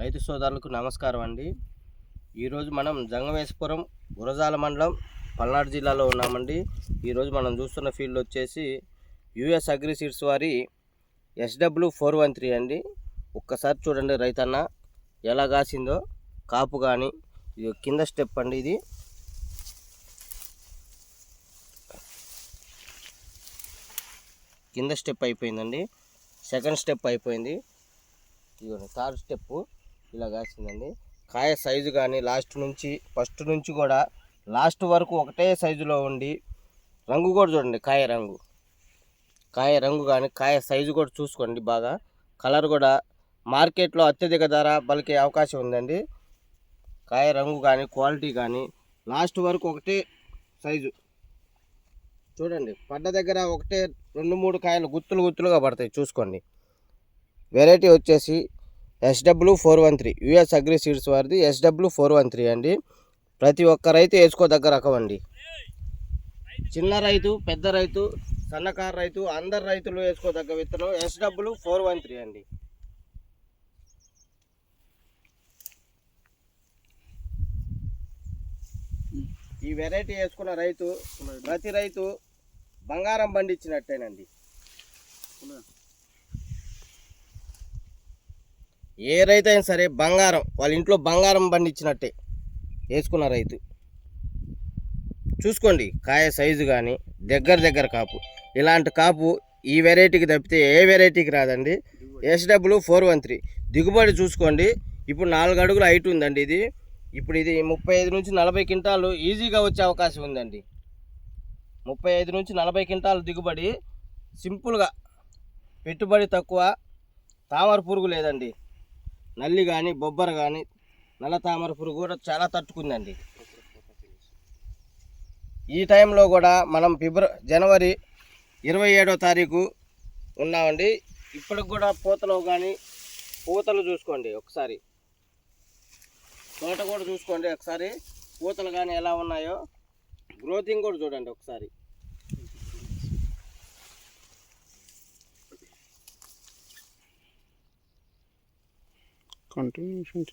రైతు సోదరులకు నమస్కారం అండి. ఈరోజు మనం జంగమేశ్వరం గురజాల మండలం పల్నాడు జిల్లాలో ఉన్నామండి. ఈరోజు మనం చూస్తున్న ఫీల్డ్ వచ్చేసి యుఎస్ అగ్రి సీడ్స్ వారి ఎస్డబ్ల్యూ ఫోర్ వన్ త్రీ అండి. ఒక్కసారి చూడండి రైతన్న ఎలా కాసిందో కాపు కానీ ఇది కింద స్టెప్ అండి ఇది. కింద స్టెప్ అయిపోయిందండి. సెకండ్ స్టెప్ అయిపోయింది. ఇది థర్డ్ స్టెప్పు. ఇలా కాసిందండి. కాయ సైజు కానీ లాస్ట్ నుంచి ఫస్ట్ నుంచి కూడా లాస్ట్ వరకు ఒకటే సైజులో ఉండి రంగు కూడా చూడండి కాయ రంగు. కాయ రంగు కానీ కాయ సైజు కూడా చూసుకోండి బాగా. కలర్ కూడా మార్కెట్లో అత్యధిక ధర పలికే అవకాశం ఉందండి. కాయ రంగు కానీ క్వాలిటీ కానీ లాస్ట్ వరకు ఒకటే సైజు. చూడండి పడ్డ దగ్గర ఒకటే రెండు మూడు కాయలు గుత్తులు గుత్తులుగా పడతాయి చూసుకోండి. వెరైటీ వచ్చేసి SW four one three US agri seeds వారిది ఎస్డబ్ల్యూ ఫోర్ వన్ త్రీ అండి. ప్రతి ఒక్క రైతు వేసుకోదగ్గ రకం అండి. చిన్న రైతు పెద్ద రైతు సన్నకారు రైతు అందరు రైతులు వేసుకోదగ్గ విత్తనం ఎస్డబ్ల్యూ ఫోర్ వన్ త్రీ అండి. ఈ వెరైటీ వేసుకున్న రైతు ప్రతి రైతు బంగారం పండించినట్టేనండి. ఏ రైతు అయినా సరే బంగారం వాళ్ళ ఇంట్లో బంగారం పండించినట్టే వేసుకున్న రైతు. చూసుకోండి కాయ సైజు కానీ దగ్గర దగ్గర కాపు. ఇలాంటి కాపు ఈ వెరైటీకి తప్పితే ఏ వెరైటీకి రాదండి. ఎస్డబ్ల్యూ ఫోర్ వన్ త్రీ దిగుబడి చూసుకోండి. ఇప్పుడు నాలుగు అడుగుల హైట్ ఉందండి ఇది. ఇప్పుడు ఇది ముప్పై ఐదు నుంచి నలభై క్వింటాలు ఈజీగా వచ్చే అవకాశం ఉందండి. ముప్పై ఐదు నుంచి నలభై క్వింటాలు దిగుబడి సింపుల్గా. పెట్టుబడి తక్కువ. తామర పురుగు లేదండి. నల్లి కానీ బొబ్బర కానీ నల్ల తామర పురుగు కూడా చాలా తట్టుకుందండి. ఈ టైంలో కూడా మనం ఫిబ్ర జనవరి ఇరవై ఏడో తారీఖు ఉన్నామండి. ఇప్పటికి కూడా పూతలు కానీ పూతలు చూసుకోండి ఒకసారి. తోట కూడా చూసుకోండి ఒకసారి. పూతలు కానీ ఎలా ఉన్నాయో గ్రోతింగ్ కూడా చూడండి ఒకసారి. continuation